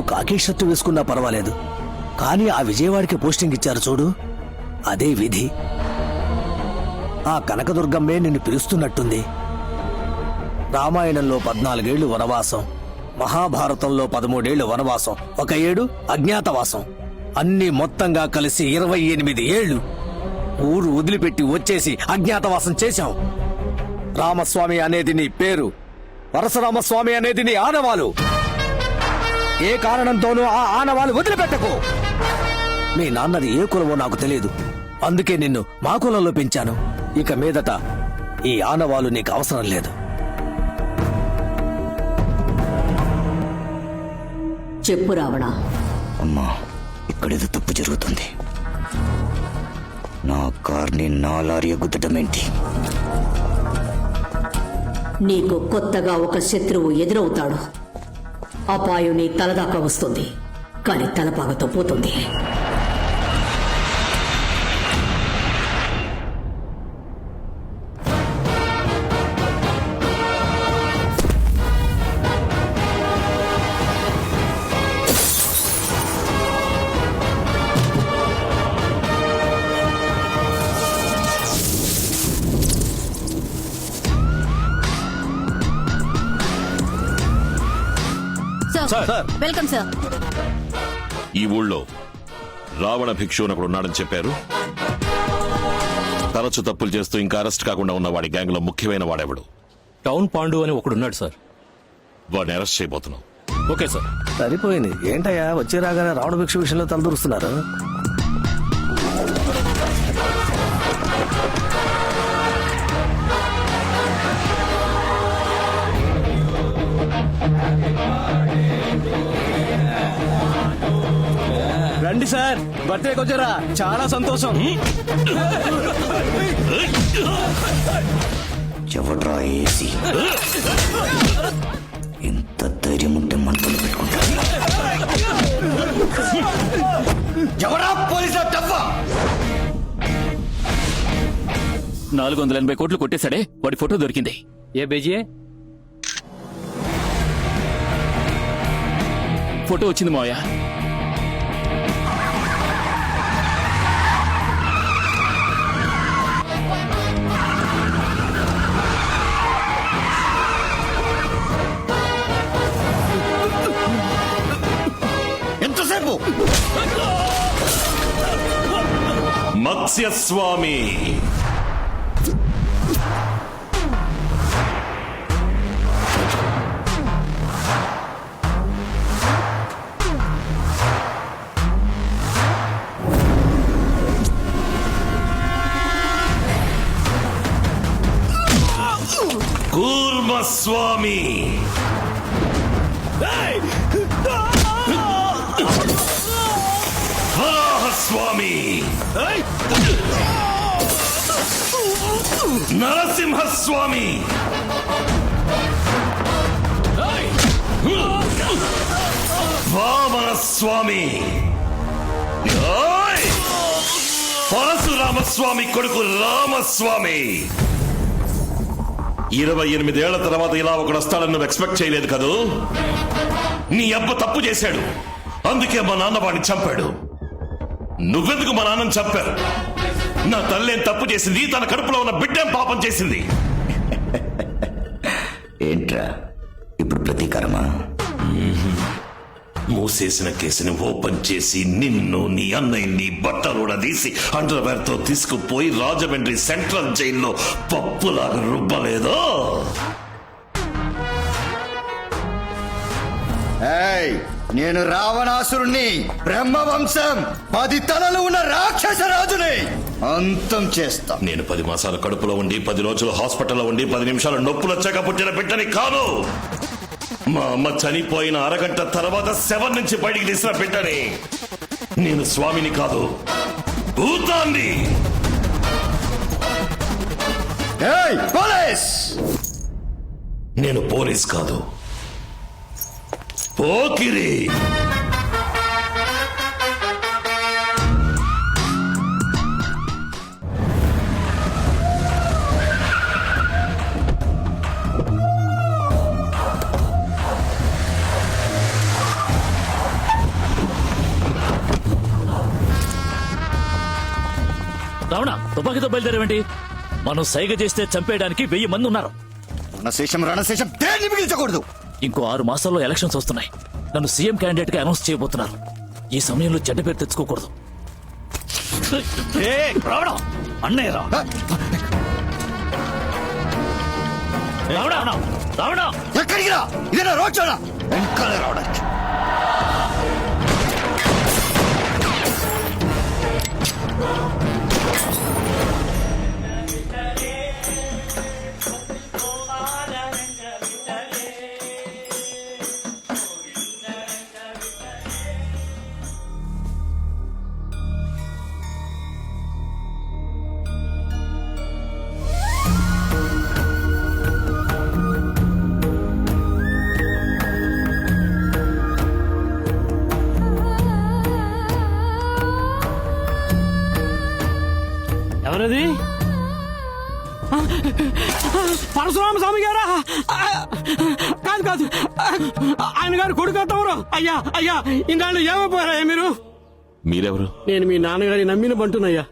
నువ్వు కాకి షర్టు వేసుకున్నా పర్వాలేదు. కానీ ఆ విజయవాడికి పోస్టింగ్ ఇచ్చారు చూడు. అదే విధి. ఆ కనకదుర్గమ్మే నిన్ను పిలుస్తున్నట్టుంది. రామాయణంలో పద్నాలుగేళ్ళు వనవాసం. మహాభారతంలో పదమూడేళ్ళు వనవాసం. ఒక ఏడు అజ్ఞాతవాసం. అన్ని మొత్తంగా కలిసి ఇరవై ఎనిమిది ఏళ్ళు. ఊరు వదిలిపెట్టి వచ్చేసి అజ్ఞాతవాసం చేశావు రామస్వామి అనేది నీ పేరు. వరసరామస్వామి అనేది నీ ఆనవాలు ఏ కారణంతోనూ ఆ ఆనవాలు వదిలిపెట్టకు. మీ నాన్నది ఏ కులమో నాకు తెలియదు. అందుకే నిన్ను మా కులంలో పెంచాను. ఇక మీదట ఈ ఆనవాలు నీకు అవసరం లేదు. చెప్పు రావణ. అమ్మా ఇక్కడేదో తప్పు జరుగుతుంది. నా కార్ని నా లారీ గుద్దటమేంటి నీకు కొత్తగా ఒక శత్రువు ఎదురవుతాడు. అపాయం నీ తలదాకా వస్తుంది. కానీ తలపాగతో పోతుంది. సార్. Welcome sir. ఈ ఊళ్ళో రావణ భిక్షు అని ఒకడు ఉన్నాడని చెప్పారు. తరచు తప్పులు చేస్తూ ఇంకా అరెస్ట్ కాకుండా ఉన్న వాడి గ్యాంగ్లో ముఖ్యమైన వాడెవడు? టౌన్ పాండు అని ఒకడున్నాడు సార్. వాడిని అరెస్ట్ చేయబోతున్నాం. Okay sir. సరిపోయింది. ఏంటయ్యా వచ్చే రాగానే రావణ భిక్ష విషయంలో తలదూరుస్తున్నారు? రండి సార్. బర్త్డేకి వచ్చారా చాలా సంతోషం. ఎవడ్రా ఏసి? ఇంత ధైర్యం ఉంటే మంటలు పెట్టుకుంటా నాలుగు వందల ఎనభై కోట్లు కొట్టేశాడే వాడి ఫోటో దొరికింది. ఏ బేజీ ఫోటో వచ్చింది మావయ్య. ఎంతసేపు మత్స్యస్వామి. వరాహస్వామి నరసింహస్వామి. వామనస్వామి. ఓయ్! పరశురామస్వామి కొడుకు రామస్వామి. ఇరవై ఎనిమిదేళ్ళ తర్వాత ఇలా ఒకడు వస్తాడని నువ్వు ఎక్స్పెక్ట్ చేయలేదు కదూ? నీ అబ్బ తప్పు చేశాడు. అందుకే మా నాన్న వాడిని చంపాడు. నువ్వెందుకు మా నాన్నని చంపారు? నా తల్లేం తప్పు చేసింది తన కడుపులో ఉన్న బిడ్డేం పాపం చేసింది? ఏంట్రా? ఇప్పుడు ప్రతీకారమా? మూసేసిన కేసుని ఓపెన్ చేసి నిన్ను నీ అన్నయ్యని బట్టలు తీసి అండర్వేర్తో తీసుకుపోయి రాజమండ్రి సెంట్రల్ జైల్లో పప్పులాగా రుబ్బలేదో? ఏయ్ నేను రావణాసురుణ్ణి బ్రహ్మవంశం పది తలలు ఉన్న రాక్షస రాజుని అంతం చేస్తా. నేను పది మాసాల కడుపులో ఉండి పది రోజులు హాస్పిటల్లో ఉండి పది నిమిషాలు నొప్పులు వచ్చాక పుట్టిన బిడ్డని కాదు. మా అమ్మ చనిపోయిన అరగంట తర్వాత శవం నుంచి బయటికి తీసిన బిడ్డని నేను స్వామిని కాదు భూతాన్ని. నేను పోలీస్ కాదు. పోకిరి. రావణ తుపాకీతో బయలుదేరేవేంటి మనం సైగ చేస్తే చంపేయడానికి వెయ్యి మంది ఉన్నారు. రణశేషం రణశేషం దేన్ని మిగిల్చకూడదు? ఇంకో ఆరు మాసాల్లో ఎలక్షన్స్ వస్తున్నాయి. నన్ను సీఎం క్యాండిడేట్గా అనౌన్స్ చేయబోతున్నారు. ఈ సమయంలో చెడ్డ పేరు తెచ్చుకోకూడదు. రావడం. అన్నయ్య రా. రావడం. రావడం. ఎక్కడికి రా? ఇదేనా రోడ్ షోనా వెంకాలే రావడానికి. ఎవరది పరశురామ స్వామి గారా? కాదు కాదు. ఆయన గారు కొడుకు తమరు అయ్యా అయ్యా ఇన్నాళ్ళు ఏమైపోయారయ్యా మీరు? మీరెవరు? నేను మీ నాన్నగారి నమ్మిన బంటునయ్యా.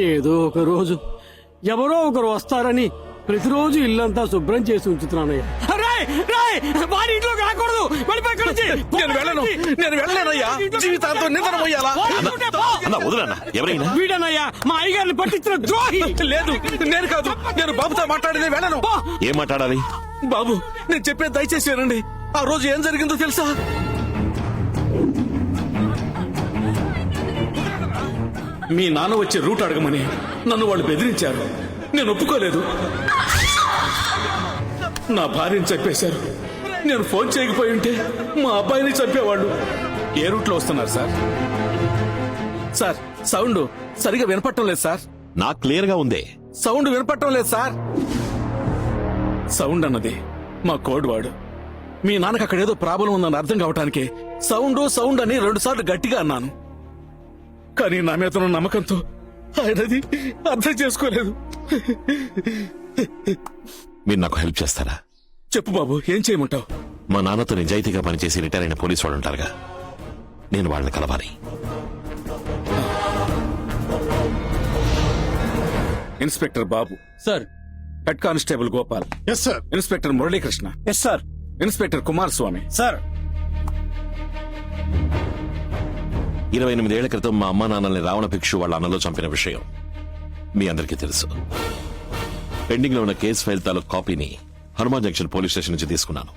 ఏదో ఒక రోజు ఎవరో ఒకరు వస్తారని ప్రతిరోజు ఇల్లంతా శుభ్రం చేసి ఉంచుతున్నానయ్యా. వారి ఇంట్లోకి రాకూడదు. వెళ్ళిపోయి ఇక్కడి నుంచి. నేను వెళ్ళను. నేను వెళ్ళలేనయ్యా. జీవితాంతం నిద్ర పోయాలా? అన్న వదిలన్న ఎవరైనా? వీడనయ్యా మా అయ్యగారిని పట్టించిన ద్రోహి. లేదు నేను కాదు. నేను బాబుతో మాట్లాడేది వెళ్ళను. ఏం మాట్లాడాలి? బాబు నేను చెప్పేది దయచేసి వినండి. ఆ రోజు ఏం జరిగిందో తెలుసా? మీ నాన్న వచ్చే రూట్ అడగమని నన్ను వాళ్ళు బెదిరించారు. నేను ఒప్పుకోలేదు. నా భార్యని చంపేశారు నేను ఫోన్ చేయకపోయి ఉంటే మా అబ్బాయిని చంపేవాళ్ళు. ఏ రూట్లో వస్తున్నారు సార్? సార్ సౌండ్ సరిగా వినపట్టం లేదు సార్. నాకు క్లియర్గా ఉందే. సౌండ్ వినపట్టం లేదు సార్. సౌండ్ అన్నది మా కోడ్ వాడు. మీ నాన్నకి అక్కడ ఏదో ప్రాబ్లం ఉందని అర్థం కావటానికి సౌండ్ సౌండ్ అని రెండు సార్లు గట్టిగా అన్నాను. కానీ నా మీద ఉన్న నమ్మకంతో ఆయనది అర్థం చేసుకోలేదు. మీరు నాకు హెల్ప్ చేస్తారా? చెప్పు బాబు ఏం చేయమంటావు? మా నాన్నతో నిజాయితీగా పనిచేసి రిటైర్ అయిన పోలీసు వాళ్ళు ఉంటారుగా. నేను వాళ్ళని కలవాలి. Inspector Babu. Sir. Head constable Gopal. Yes sir inspector Muralikrishna. Yes sir inspector Kumaraswamy. Sir ఇరవై ఎనిమిదేళ్ళ క్రితం మా అమ్మా నాన్నల్ని రావణ భిక్షు వాళ్ళ అన్నలో చంపిన విషయం మీ అందరికీ తెలుసు. పెండింగ్లో ఉన్న కేసు ఫైల్ తాలూకు కాపీని హనుమాన్ జంక్షన్ పోలీస్ స్టేషన్ నుంచి తీసుకున్నాను.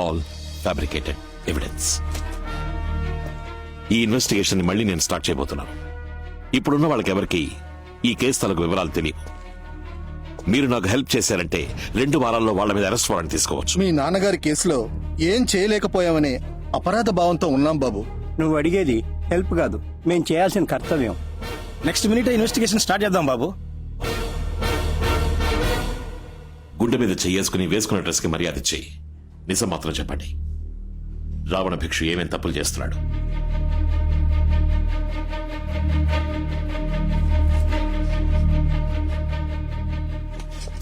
ఆల్ ఫ్యాబ్రికేటెడ్ ఎవిడెన్స్ ఈ ఇన్వెస్టిగేషన్ని మళ్ళీ నేను స్టార్ట్ చేయబోతున్నాను. ఇప్పుడున్న వాళ్ళకి ఎవరికి ఈ కేసు తాలూకు వివరాలు తెలియవు. మీరు నాకు హెల్ప్ చేశారంటే రెండు వారాల్లో వాళ్ళ మీద అరెస్ట్ వారెంట్ తీసుకోవచ్చు. మీ నాన్నగారి కేసులో ఏం చేయలేకపోయామనే అపరాధ భావంతో ఉన్నాం బాబు. నువ్వు అడిగేది హెల్ప్ కాదు. మేము చేయాల్సిన కర్తవ్యం. నెక్స్ట్ మినిట్ ఇన్వెస్టిగేషన్ స్టార్ట్ చేద్దాం బాబు. గుండె మీద చెయ్యేసుకుని వేసుకున్న డ్రెస్కి మర్యాద ఇచ్చి నిజం మాత్రం చెప్పండి. రావణ భిక్షు ఏమేం తప్పులు చేస్తున్నాడు?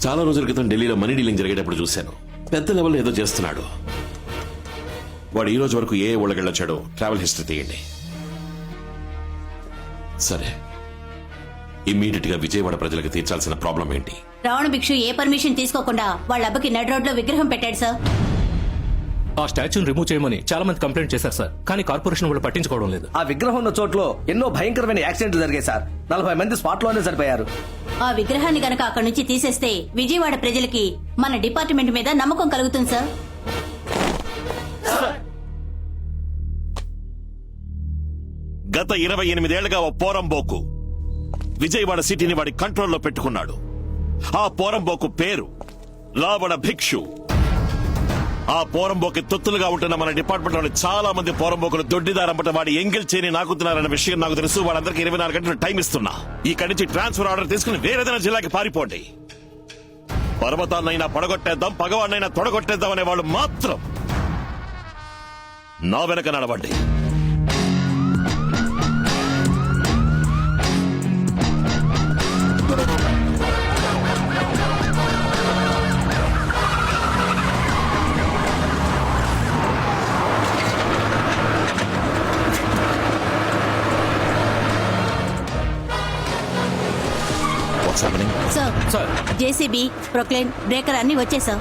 చాలా రోజుల క్రితం ఢిల్లీలో మనీ డీలింగ్ జరిగేటప్పుడు చూశాను. పెద్ద లెవెల్లో ఏదో చేస్తున్నాడు. వాడు ఈ రోజు వరకు ఏ ఊళ్ళకెళ్ళొచ్చాడో ట్రావెల్ హిస్టరీ తీయండి. సరే. ఇమ్మీడియట్గా విజయవాడ ప్రజలకు తీర్చాల్సిన ప్రాబ్లం ఏంటి? రావణ భిక్షు ఏ పర్మిషన్ తీసుకోకుండా వాళ్ళ అబ్బకి నడ్ రోడ్లో విగ్రహం పెట్టాడు సార్. ఆ స్టాచ్యూని రిమూవ్ చేయమని చాలా మంది కంప్లైంట్ చేశారు సార్. కానీ కార్పొరేషన్ వాళ్ళు పట్టించుకోవడం లేదు. ఆ విగ్రహం ఉన్న చోట్లో ఎన్నో భయంకరమైన యాక్సిడెంట్లు జరిగాయి సార్. నలభై మంది స్పాట్లోనే చనిపోయారు. ఆ విగ్రహాన్ని గనక అక్కడి నుంచి తీసేస్తే విజయవాడ ప్రజలకి మన డిపార్ట్మెంట్ మీద నమ్మకం కలుగుతుంది సార్. గత ఇరవై ఎనిమిదేళ్ళుగా ఓ పోరంబోకు విజయవాడ సిటీని వాడి కంట్రోల్లో పెట్టుకున్నాడు. ఆ పోరంబోకు పేరు లావణ భిక్షు. ఆ పోరంబోకి తొత్తులుగా ఉంటున్న మన డిపార్ట్మెంట్లోని చాలా మంది పోరంబోకులు దొడ్డిదారంపట వాడి ఎంగిల్ చేయని నాకుతున్నారన్న విషయం నాకు తెలుసు. వాళ్ళందరికీ ఇరవై నాలుగు గంటలు టైం ఇస్తున్నా. ఇక్కడి నుంచి ట్రాన్స్ఫర్ ఆర్డర్ తీసుకుని వేరేదైనా జిల్లాకి పారిపోండి. పర్వతాన్నైనా పడగొట్టేద్దాం పగవాడినైనా తొడగొట్టేద్దాం అనే వాళ్ళు మాత్రం నా వెనక నడవండి. జేసీబీ ప్రొక్లైన్ బ్రేకర్ అన్ని వచ్చేసా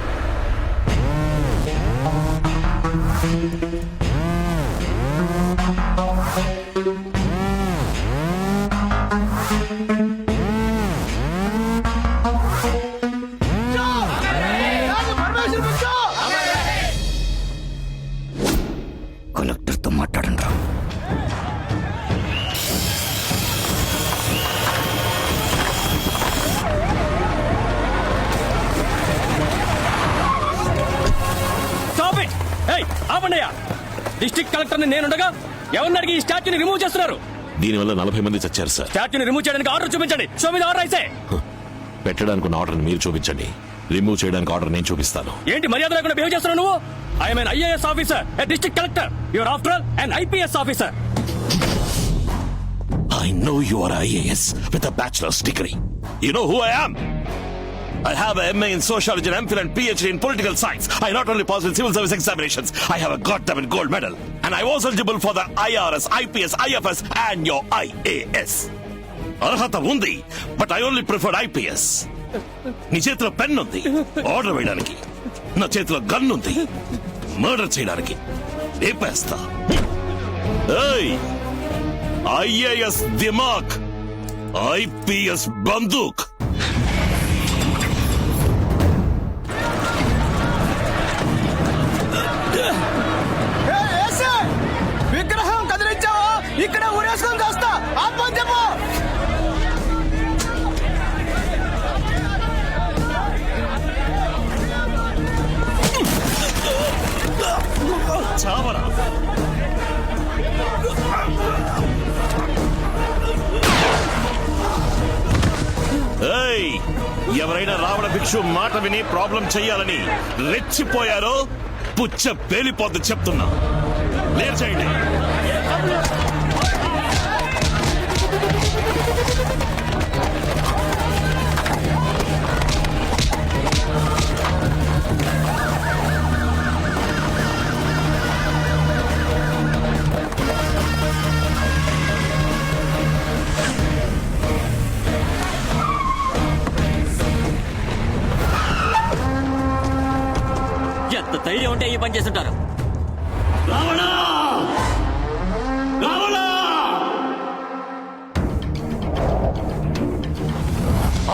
ఆపండియా డిస్ట్రిక్ట్ కలెక్టర్ని నేనుండగా ఎవరిని అడిగి ఈ స్టాచ్యూని రిమూవ్ చేస్తున్నారు? దీనివల్ల నలభై మంది చచ్చారు సార్. స్టాచ్యూని రిమూవ్ చేయడానికి ఆర్డర్ చూపించండి. షో మీద ఆర్డర్ అయితే పెట్టడానికి ఉన్న ఆర్డర్ మీరు చూపించండి. రిమూవ్ చేయడానికి ఆర్డర్ నేను చూపిస్తాను. ఏంటి మర్యాద లేకుండా బిహేవ్ చేస్తున్నావు నువ్వు? I'm an IAS officer district collector your after all and IPS officer I know you are IAS with a bachelor's degree. You know who I am? I have a MA in sociology and MPhil and PhD in political science. I not only passed in civil service examinations, I have a goddamn gold medal. And I was eligible for the IRS, IPS, IFS and your IAS. అర్హత ఉంది but I only preferred IPS నీ చేతిలో pen ఉంది order వేయడానికి నా చేతిలో gun ఉంది murder చేయడానికి రేపేస్తా ఏయ్ ఐఏఎస్ దిమాక్ ఐపీఎస్ బందూక్ చావరా? ఏయ్ ఎవరైనా రావణ భిక్షు మాట విని ప్రాబ్లం చెయ్యాలని రెచ్చిపోయారో పుచ్చ పేలిపోద్ది చెప్తున్నా. లేర్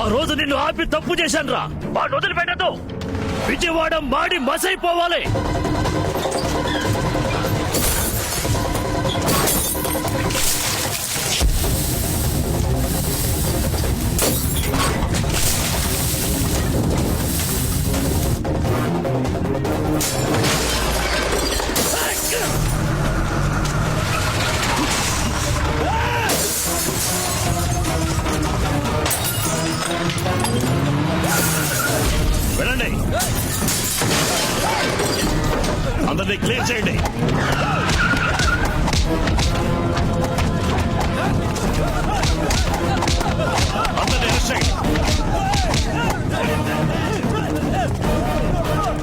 ఆ రోజు నిన్ను ఆపి తప్పు చేశాను రా వాడిని వదిలిపెట్టద్దు. విజయవాడ మాడి మసైపోవాలి.